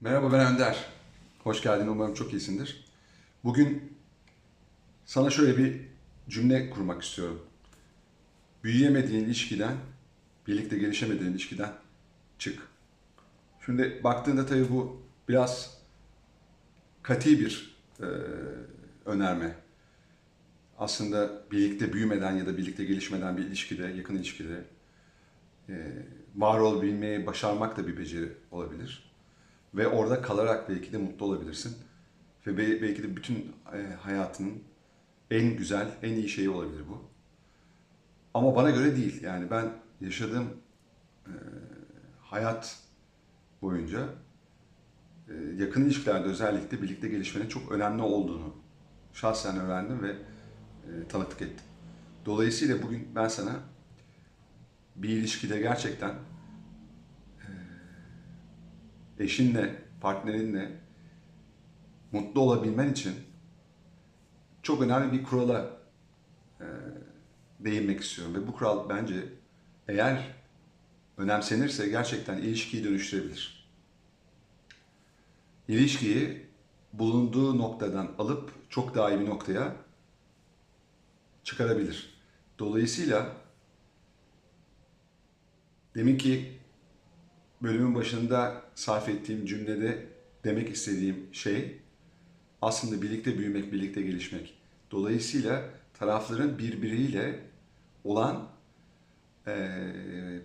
Merhaba ben Önder. Hoş geldin. Umarım çok iyisindir. Bugün sana şöyle bir cümle kurmak istiyorum. Büyüyemediğin ilişkiden, birlikte gelişemediğin ilişkiden çık. Şimdi baktığında tabii bu biraz kati bir e, önerme. Aslında birlikte büyümeden ya da birlikte gelişmeden bir ilişkide, yakın ilişkide e, var olabilmeyi başarmak da bir beceri olabilir. Ve orada kalarak belki de mutlu olabilirsin. Ve be- belki de bütün e, hayatının en güzel, en iyi şeyi olabilir bu. Ama bana göre değil. Yani ben yaşadığım e, hayat boyunca e, yakın ilişkilerde özellikle birlikte gelişmenin çok önemli olduğunu şahsen öğrendim ve e, tanıklık ettim. Dolayısıyla bugün ben sana bir ilişkide gerçekten eşinle, partnerinle mutlu olabilmen için çok önemli bir kurala e, değinmek istiyorum. Ve bu kural bence eğer önemsenirse gerçekten ilişkiyi dönüştürebilir. İlişkiyi bulunduğu noktadan alıp çok daha iyi bir noktaya çıkarabilir. Dolayısıyla demin ki bölümün başında sarf ettiğim cümlede demek istediğim şey aslında birlikte büyümek, birlikte gelişmek. Dolayısıyla tarafların birbiriyle olan eee,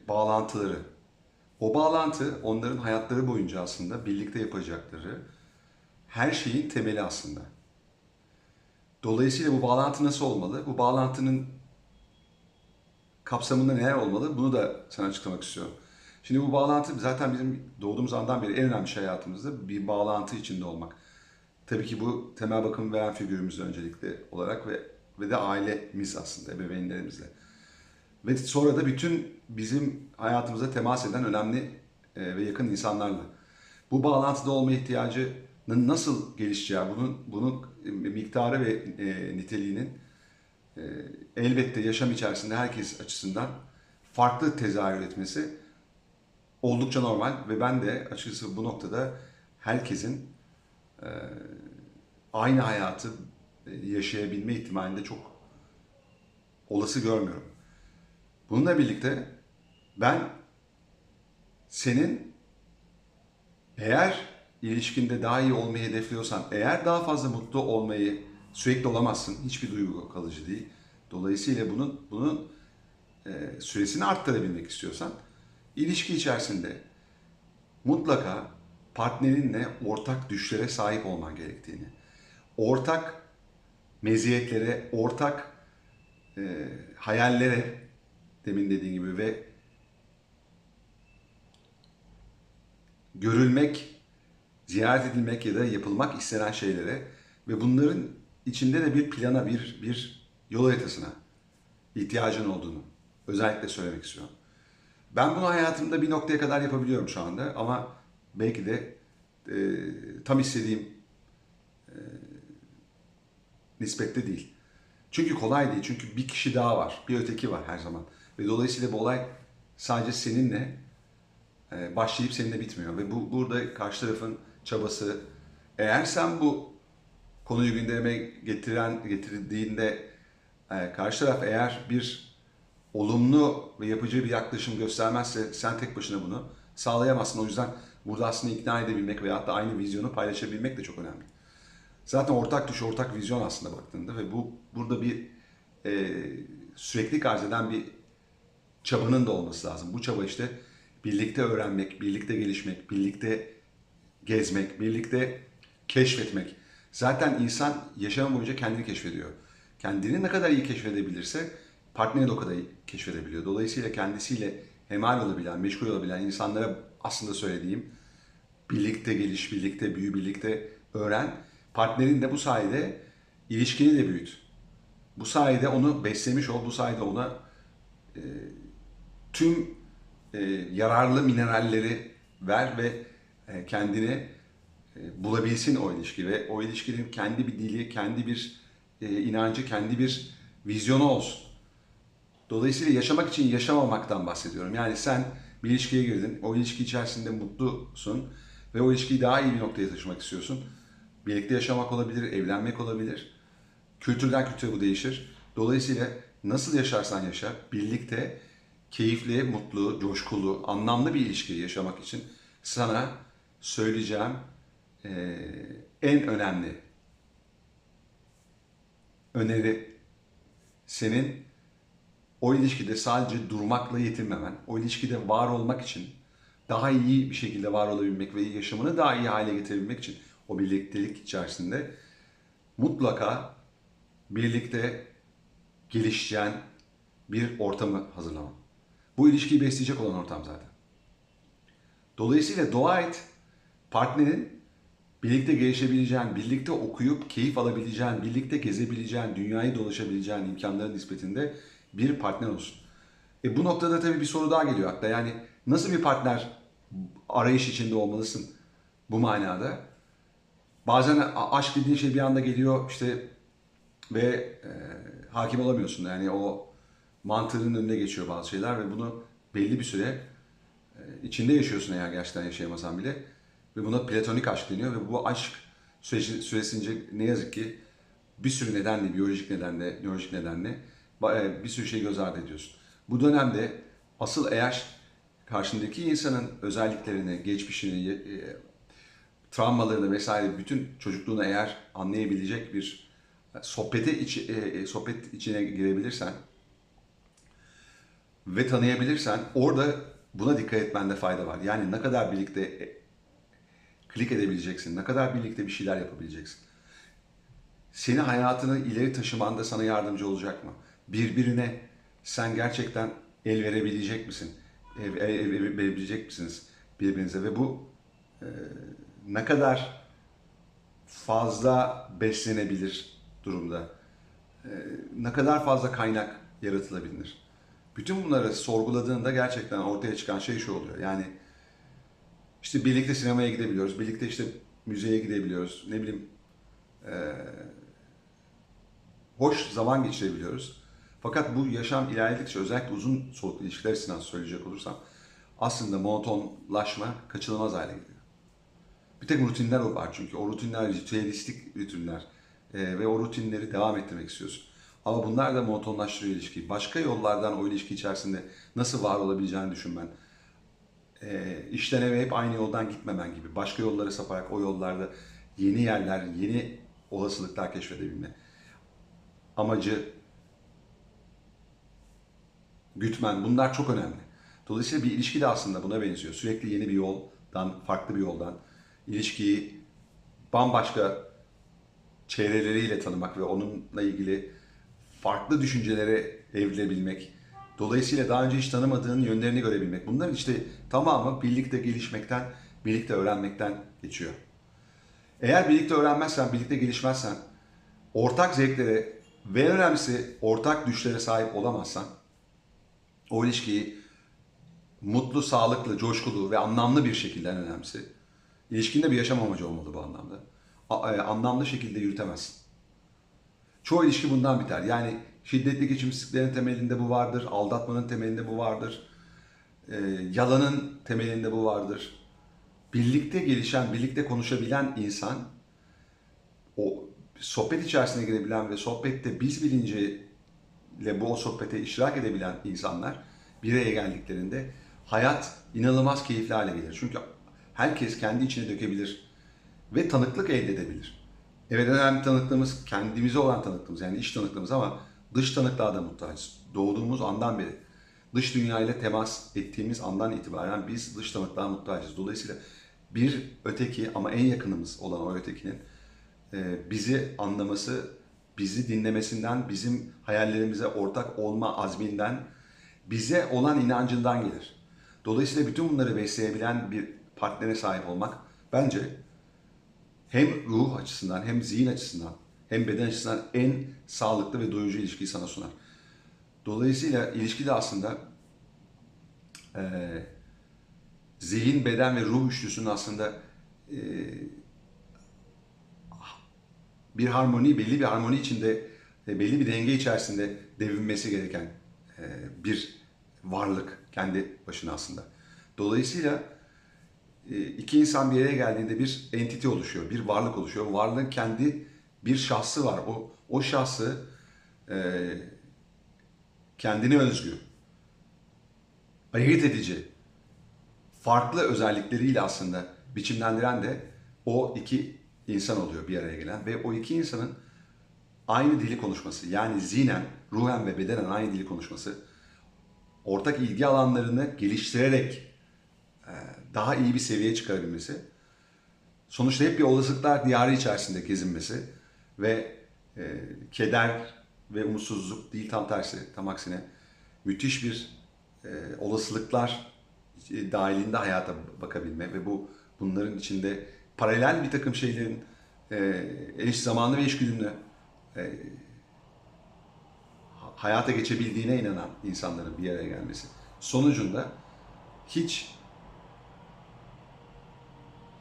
bağlantıları. O bağlantı onların hayatları boyunca aslında birlikte yapacakları her şeyin temeli aslında. Dolayısıyla bu bağlantı nasıl olmalı? Bu bağlantının kapsamında neler olmalı? Bunu da sana açıklamak istiyorum. Şimdi bu bağlantı zaten bizim doğduğumuz andan beri en önemli şey hayatımızda bir bağlantı içinde olmak. Tabii ki bu temel bakım veren figürümüz öncelikli olarak ve ve de ailemiz aslında ebeveynlerimizle. Ve sonra da bütün bizim hayatımıza temas eden önemli e, ve yakın insanlarla. Bu bağlantıda olma ihtiyacının nasıl gelişeceği, bunun bunun miktarı ve e, niteliğinin e, elbette yaşam içerisinde herkes açısından farklı tezahür etmesi oldukça normal ve ben de açıkçası bu noktada herkesin e, aynı hayatı e, yaşayabilme ihtimalini de çok olası görmüyorum. Bununla birlikte ben senin eğer ilişkinde daha iyi olmayı hedefliyorsan, eğer daha fazla mutlu olmayı sürekli olamazsın, hiçbir duygu kalıcı değil. Dolayısıyla bunun bunun e, süresini arttırabilmek istiyorsan, ilişki içerisinde mutlaka partnerinle ortak düşlere sahip olman gerektiğini, ortak meziyetlere, ortak e, hayallere demin dediğin gibi ve görülmek, ziyaret edilmek ya da yapılmak istenen şeylere ve bunların içinde de bir plana, bir bir yol haritasına ihtiyacın olduğunu özellikle söylemek istiyorum. Ben bunu hayatımda bir noktaya kadar yapabiliyorum şu anda ama belki de e, tam istediğim e, nispette değil. Çünkü kolay değil. Çünkü bir kişi daha var. Bir öteki var her zaman. Ve dolayısıyla bu olay sadece seninle e, başlayıp seninle bitmiyor. Ve bu burada karşı tarafın çabası eğer sen bu konuyu gündeme getiren getirdiğinde e, karşı taraf eğer bir olumlu ve yapıcı bir yaklaşım göstermezse sen tek başına bunu sağlayamazsın. O yüzden burada aslında ikna edebilmek veyahut da aynı vizyonu paylaşabilmek de çok önemli. Zaten ortak düş, ortak vizyon aslında baktığında ve bu burada bir e, sürekli arz eden bir çabanın da olması lazım. Bu çaba işte birlikte öğrenmek, birlikte gelişmek, birlikte gezmek, birlikte keşfetmek. Zaten insan yaşam boyunca kendini keşfediyor. Kendini ne kadar iyi keşfedebilirse partneri de o kadar keşfedebiliyor. Dolayısıyla kendisiyle hemal olabilen, meşgul olabilen insanlara aslında söylediğim birlikte geliş, birlikte büyü, birlikte öğren. Partnerin de bu sayede ilişkini de büyüt. Bu sayede onu beslemiş ol, bu sayede ona e, tüm e, yararlı mineralleri ver ve e, kendini e, bulabilsin o ilişki ve o ilişkinin kendi bir dili, kendi bir e, inancı, kendi bir vizyonu olsun. Dolayısıyla yaşamak için yaşamamaktan bahsediyorum. Yani sen bir ilişkiye girdin, o ilişki içerisinde mutlusun ve o ilişkiyi daha iyi bir noktaya taşımak istiyorsun. Birlikte yaşamak olabilir, evlenmek olabilir. Kültürden kültüre bu değişir. Dolayısıyla nasıl yaşarsan yaşa, birlikte keyifli, mutlu, coşkulu, anlamlı bir ilişki yaşamak için sana söyleyeceğim eee, en önemli öneri senin o ilişkide sadece durmakla yetinmemen, o ilişkide var olmak için, daha iyi bir şekilde var olabilmek ve yaşamını daha iyi hale getirebilmek için o birliktelik içerisinde mutlaka birlikte gelişeceğin bir ortamı hazırlaman. Bu ilişkiyi besleyecek olan ortam zaten. Dolayısıyla dua et, partnerin birlikte gelişebileceğin, birlikte okuyup keyif alabileceğin, birlikte gezebileceğin, dünyayı dolaşabileceğin imkanların nispetinde bir partner olsun. E bu noktada tabii bir soru daha geliyor akla. Yani nasıl bir partner arayış içinde olmalısın bu manada? Bazen aşk dediğin şey bir anda geliyor işte ve e, hakim olamıyorsun. Yani o mantığının önüne geçiyor bazı şeyler ve bunu belli bir süre e, içinde yaşıyorsun eğer gerçekten yaşayamasan bile. Ve buna platonik aşk deniyor ve bu aşk süresince ne yazık ki bir sürü nedenle, biyolojik nedenle, nörolojik nedenle bir sürü şey göz ardı ediyorsun. Bu dönemde asıl eğer karşındaki insanın özelliklerini, geçmişini, e, travmalarını vesaire bütün çocukluğunu eğer anlayabilecek bir sohbete içi, e, e, sohbet içine girebilirsen ve tanıyabilirsen orada buna dikkat etmende fayda var. Yani ne kadar birlikte e, klik edebileceksin, ne kadar birlikte bir şeyler yapabileceksin. Seni hayatını ileri taşımanda sana yardımcı olacak mı? Birbirine sen gerçekten el verebilecek misin? El, el- el verebilecek misiniz birbirinize? Ve bu e, ne kadar fazla beslenebilir durumda? E, ne kadar fazla kaynak yaratılabilir? Bütün bunları sorguladığında gerçekten ortaya çıkan şey şu oluyor. Yani işte birlikte sinemaya gidebiliyoruz, birlikte işte müzeye gidebiliyoruz, ne bileyim eee, hoş zaman geçirebiliyoruz. Fakat bu yaşam ilerledikçe özellikle uzun soluklu ilişkiler açısından söyleyecek olursam aslında monotonlaşma kaçınılmaz hale geliyor. Bir tek rutinler var çünkü. O rutinler ritüelistik rutinler Eee, ve o rutinleri devam ettirmek istiyorsun. Ama bunlar da monotonlaştırıyor ilişkiyi. Başka yollardan o ilişki içerisinde nasıl var olabileceğini düşünmen e, işten eve hep aynı yoldan gitmemen gibi. Başka yollara saparak o yollarda yeni yerler, yeni olasılıklar keşfedebilme. Amacı gütmen bunlar çok önemli. Dolayısıyla bir ilişki de aslında buna benziyor. Sürekli yeni bir yoldan, farklı bir yoldan ilişkiyi bambaşka çevreleriyle tanımak ve onunla ilgili farklı düşüncelere evrilebilmek. Dolayısıyla daha önce hiç tanımadığın yönlerini görebilmek. Bunların işte tamamı birlikte gelişmekten, birlikte öğrenmekten geçiyor. Eğer birlikte öğrenmezsen, birlikte gelişmezsen, ortak zevklere ve önemlisi ortak düşlere sahip olamazsan, o ilişkiyi mutlu, sağlıklı, coşkulu ve anlamlı bir şekilde en önemlisi, ilişkinde bir yaşam amacı olmalı bu anlamda. A- e, anlamlı şekilde yürütemezsin. Çoğu ilişki bundan biter. Yani şiddetli geçimsizliklerin temelinde bu vardır, aldatmanın temelinde bu vardır, e, yalanın temelinde bu vardır. Birlikte gelişen, birlikte konuşabilen insan, o sohbet içerisine girebilen ve sohbette biz bilinciyle bu sohbete iştirak edebilen insanlar bir geldiklerinde hayat inanılmaz keyifli hale gelir. Çünkü herkes kendi içine dökebilir ve tanıklık elde edebilir. Evet önemli tanıklığımız kendimize olan tanıklığımız yani iç tanıklığımız ama dış tanıklığa da muhtacız. Doğduğumuz andan beri dış dünyayla temas ettiğimiz andan itibaren biz dış tanıklığa muhtacız. Dolayısıyla bir öteki ama en yakınımız olan o ötekinin e, bizi anlaması, bizi dinlemesinden, bizim hayallerimize ortak olma azminden, bize olan inancından gelir. Dolayısıyla bütün bunları besleyebilen bir partnere sahip olmak bence hem ruh açısından hem zihin açısından hem beden açısından en sağlıklı ve doyurucu ilişkiyi sana sunar. Dolayısıyla ilişki de aslında eee, zihin, beden ve ruh üçlüsünün aslında eee, bir harmoni, belli bir harmoni içinde, e, belli bir denge içerisinde devinmesi gereken e, bir varlık kendi başına aslında. Dolayısıyla e, iki insan bir yere geldiğinde bir entite oluşuyor, bir varlık oluşuyor. Varlığın kendi bir şahsı var. O o şahsı kendine özgü, ayırt edici, farklı özellikleriyle aslında biçimlendiren de o iki insan oluyor bir araya gelen ve o iki insanın aynı dili konuşması yani zihnen, ruhen ve bedenen aynı dili konuşması ortak ilgi alanlarını geliştirerek e, daha iyi bir seviyeye çıkarabilmesi sonuçta hep bir olasılıklar diyarı içerisinde gezinmesi ve e, keder ve umutsuzluk değil tam tersi tam aksine müthiş bir e, olasılıklar e, dahilinde hayata bakabilme ve bu bunların içinde paralel bir takım şeylerin e, eş zamanlı ve eşgüdümlü e, hayata geçebildiğine inanan insanların bir araya gelmesi sonucunda hiç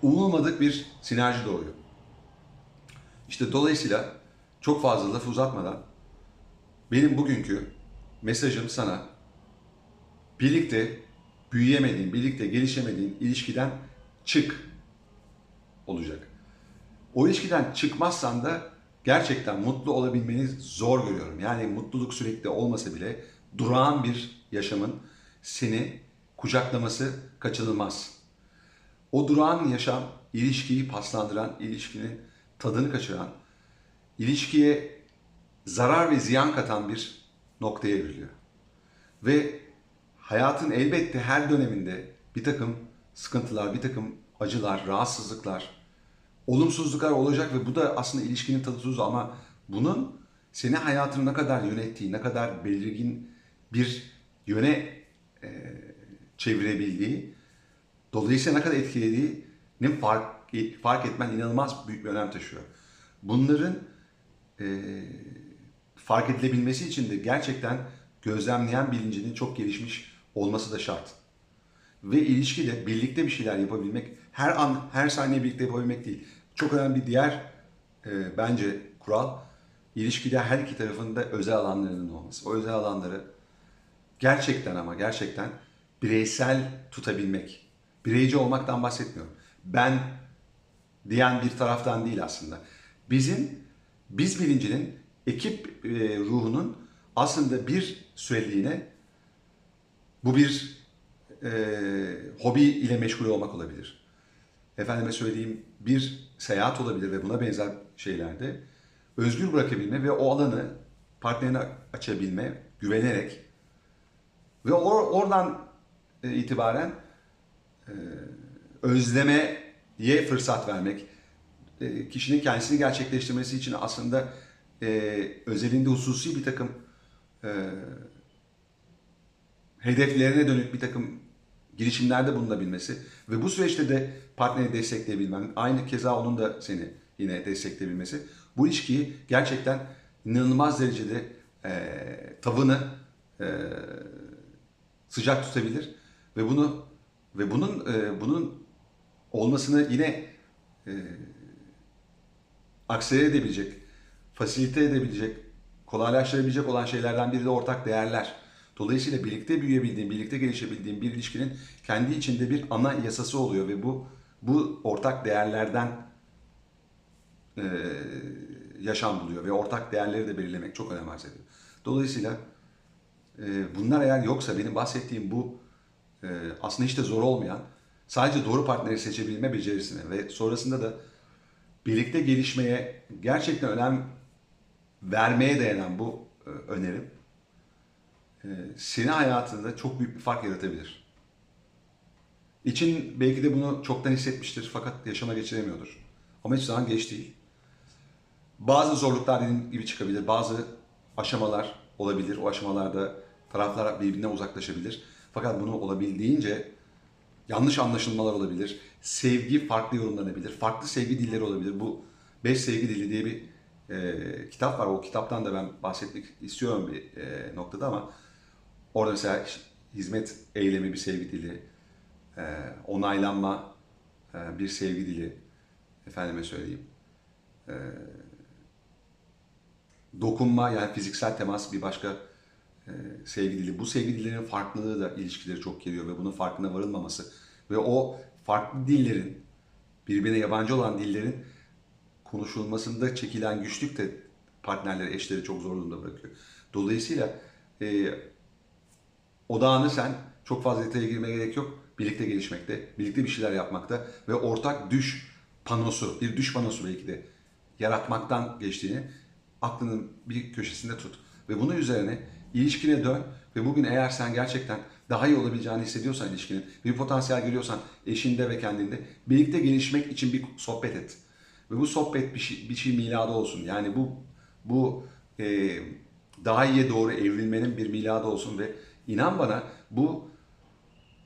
umulmadık bir sinerji doğuyor. İşte dolayısıyla çok fazla laf uzatmadan benim bugünkü mesajım sana birlikte büyüyemediğin, birlikte gelişemediğin ilişkiden çık olacak. O ilişkiden çıkmazsan da gerçekten mutlu olabilmeni zor görüyorum. Yani mutluluk sürekli olmasa bile durağan bir yaşamın seni kucaklaması kaçınılmaz. O durağan yaşam ilişkiyi paslandıran, ilişkinin tadını kaçıran, ilişkiye zarar ve ziyan katan bir noktaya evriliyor. Ve hayatın elbette her döneminde bir takım sıkıntılar, bir takım acılar, rahatsızlıklar, olumsuzluklar olacak ve bu da aslında ilişkinin tadı tuzu ama bunun seni hayatını ne kadar yönettiği, ne kadar belirgin bir yöne e, çevirebildiği, dolayısıyla ne kadar etkilediğini fark, fark etmen inanılmaz büyük bir önem taşıyor. Bunların e, fark edilebilmesi için de gerçekten gözlemleyen bilincinin çok gelişmiş olması da şart. Ve ilişkide birlikte bir şeyler yapabilmek, her an, her saniye birlikte yapabilmek değil. Çok önemli bir diğer e, bence kural, ilişkide her iki tarafında özel alanlarının olması. O özel alanları gerçekten ama gerçekten bireysel tutabilmek. Bireyci olmaktan bahsetmiyorum. Ben diyen bir taraftan değil aslında. Bizim, biz bilincinin, ekip e, ruhunun aslında bir süreliğine bu bir e, hobi ile meşgul olmak olabilir. Efendime söyleyeyim bir seyahat olabilir ve buna benzer şeylerde özgür bırakabilme ve o alanı partnerine açabilme, güvenerek ve or, oradan e, itibaren e, özlemeye fırsat vermek, e, kişinin kendisini gerçekleştirmesi için aslında e, özelinde hususi bir takım e, hedeflerine dönük bir takım girişimlerde bulunabilmesi ve bu süreçte de partneri destekleyebilmen, aynı keza onun da seni yine destekleyebilmesi bu ilişkiyi gerçekten inanılmaz derecede e, tavını e, sıcak tutabilir ve bunu ve bunun e, bunun olmasını yine e, akseye edebilecek, fasilite edebilecek, kolaylaştırabilecek olan şeylerden biri de ortak değerler. Dolayısıyla birlikte büyüyebildiğin, birlikte gelişebildiğin bir ilişkinin kendi içinde bir ana yasası oluyor ve bu bu ortak değerlerden e, yaşam buluyor ve ortak değerleri de belirlemek çok önem arz ediyor. Dolayısıyla e, bunlar eğer yoksa benim bahsettiğim bu e, aslında hiç de zor olmayan sadece doğru partneri seçebilme becerisine ve sonrasında da birlikte gelişmeye gerçekten önem vermeye dayanan bu e, önerim e, senin hayatında çok büyük bir fark yaratabilir. İçin belki de bunu çoktan hissetmiştir fakat yaşama geçiremiyordur. Ama hiç zaman geç değil. Bazı zorluklar dediğim gibi çıkabilir. Bazı aşamalar olabilir. O aşamalarda taraflar birbirinden uzaklaşabilir. Fakat bunu olabildiğince yanlış anlaşılmalar olabilir. Sevgi farklı yorumlanabilir. Farklı sevgi dilleri olabilir. Bu Beş Sevgi Dili diye bir e, kitap var. O kitaptan da ben bahsetmek istiyorum bir e, noktada ama orada mesela hizmet eylemi bir sevgi dili, e, onaylanma e, bir sevgi dili, efendime söyleyeyim. E, dokunma yani fiziksel temas bir başka sevgi dili. Bu sevgi dillerinin farklılığı da ilişkileri çok geriyor ve bunun farkına varılmaması ve o farklı dillerin, birbirine yabancı olan dillerin konuşulmasında çekilen güçlük de partnerleri, eşleri çok zor durumda bırakıyor. Dolayısıyla e, odağını sen çok fazla detaya girmeye gerek yok. Birlikte gelişmekte, birlikte bir şeyler yapmakta ve ortak düş panosu, bir düş panosu belki de yaratmaktan geçtiğini aklının bir köşesinde tut. Ve bunun üzerine ilişkine dön ve bugün eğer sen gerçekten daha iyi olabileceğini hissediyorsan ilişkinin, bir potansiyel görüyorsan eşinde ve kendinde birlikte gelişmek için bir sohbet et. Ve bu sohbet bir şey, bir şey miladı olsun. Yani bu bu e, daha iyiye doğru evrilmenin bir miladı olsun ve inan bana bu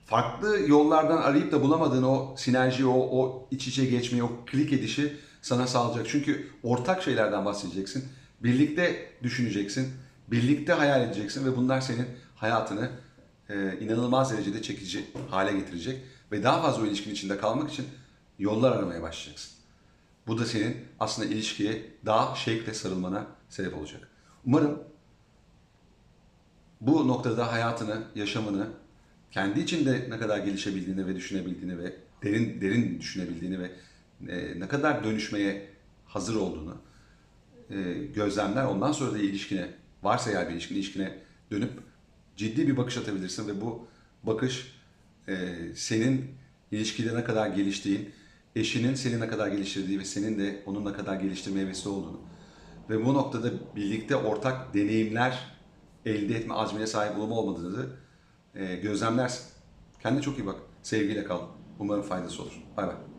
farklı yollardan arayıp da bulamadığın o sinerji, o, o iç içe geçmeyi, o klik edişi sana sağlayacak. Çünkü ortak şeylerden bahsedeceksin. Birlikte düşüneceksin. Birlikte hayal edeceksin ve bunlar senin hayatını e, inanılmaz derecede çekici hale getirecek. Ve daha fazla o ilişkin içinde kalmak için yollar aramaya başlayacaksın. Bu da senin aslında ilişkiye daha şevkle sarılmana sebep olacak. Umarım bu noktada hayatını, yaşamını kendi içinde ne kadar gelişebildiğini ve düşünebildiğini ve derin derin düşünebildiğini ve e, ne kadar dönüşmeye hazır olduğunu e, gözlemler. Ondan sonra da ilişkine, varsa eğer bir ilişkin ilişkine dönüp ciddi bir bakış atabilirsin ve bu bakış e, senin ilişkide ne kadar geliştiğin, eşinin seni ne kadar geliştirdiği ve senin de onun ne kadar geliştirmeye vesile olduğunu ve bu noktada birlikte ortak deneyimler elde etme azmine sahip olup olmadığını e, gözlemlersin. Kendine çok iyi bak. Sevgiyle kal. Umarım faydası olur. Bay bay.